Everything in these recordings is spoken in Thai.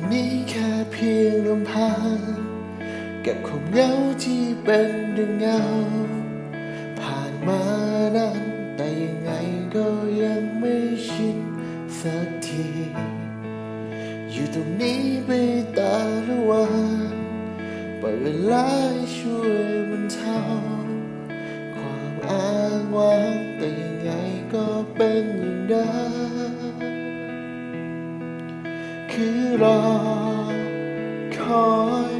อยู่ตรงนี้แค่เพียงลำพังกับความเหงาที่เป็นดึงเงา ผ่านมานานแต่ยังไงก็ยังไม่ชินสักที อยู่ตรงนี้ไปตาละวันปล่อยเวลาช่วยบรรเทาความอ้างว้างแต่ยังไงก็เป็นอย่างเดิม คือรอ คอย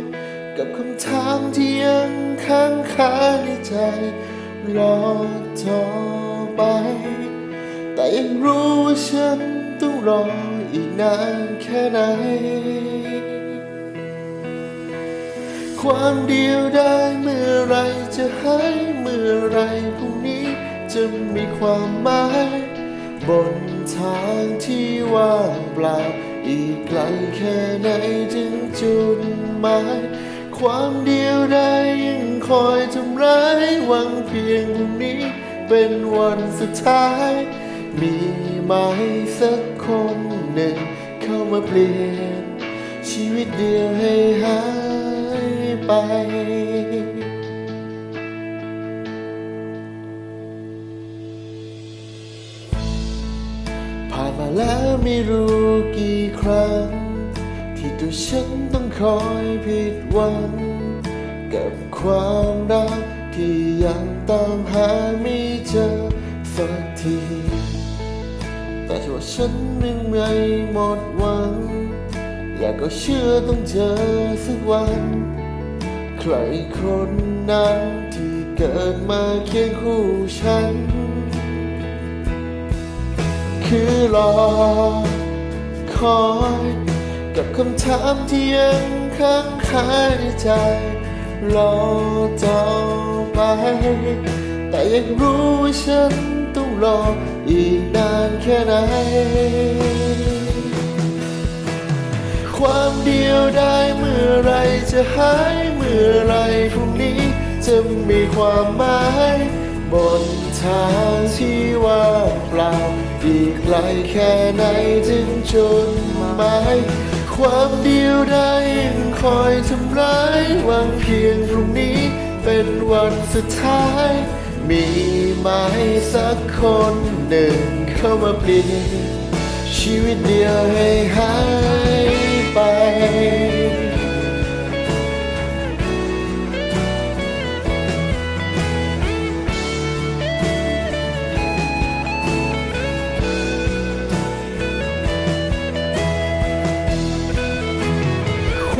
กับคำถามที่ยังค้างคาในใจ รอต่อไป แต่ยังรู้ว่าฉันต้องรออีกนานแค่ไหน ความเดียวได้เมื่อไรจะหายเมื่อไรพรุ่งนี้จะมีความหมายบนทางที่ว่างเปล่า อีกไกลแค่ไหนถึงจุดหมาย ความเดียวได้ยังคอยทำร้ายหวังเพียงพรุ่งนี้ เป็นวันสุดท้าย มีไหมสักคนหนึ่ง เข้ามาเปลี่ยน ชีวิตเดียวให้หายไป แล้วไม่รู้กี่ครั้ง ที่ตัวฉันต้องคอยผิดหวัง กับความรักที่ยังตามหาไม่เจอสักที แต่ถ้าว่าฉันยังไม่หมดหวัง อยากก็เชื่อต้องเจอสักวัน ใครคนนั้นที่เกิดมาเคียงคู่ฉัน รอ คอยกับคำถามที่ยังค้างคาในใจ รอต่อไป แต่ยังรู้ว่าฉันต้องรออีกนานแค่ไหน ความเดียวได้เมื่อไรจะหายเมื่อไรพรุ่งนี้ จะมีความหมายบนทางที่ว่างเปล่า อีกไกลแค่ไหนถึงจุดหมายความเดียวได้ยังคอยทำร้ายหวังเพียงพรุ่งนี้เป็นวันสุดท้าย มีไหมสักคนหนึ่งเข้ามาเปลี่ยนชีวิตเดียวให้หายไป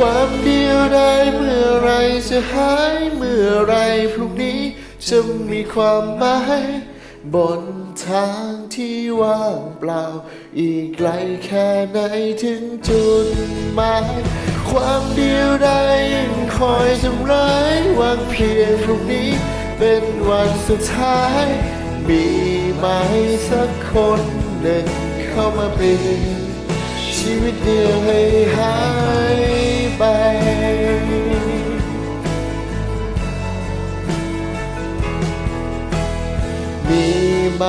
ความเดียวได้เมื่อไรจะหายเมื่อไรพรุ่งนี้จะมีความหมายบนทางที่ว่างเปล่า อีกไกลแค่ไหนถึงจุดหมายความเดียวได้ยังคอยทำร้ายหวังเพียงพรุ่งนี้ เป็นวันสุดท้าย มีไหมสักคนหนึ่งเข้ามาเปลี่ยนชีวิตเดียวให้หาย มีไหม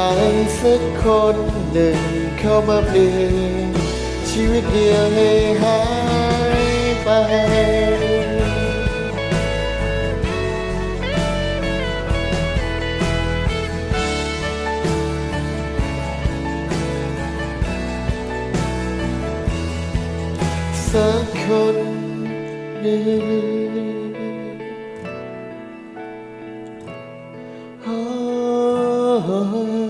สักคนหนึ่งเข้ามาเปลี่ยนชีวิตเดียวให้หายไป สักคนหนึ่ง 和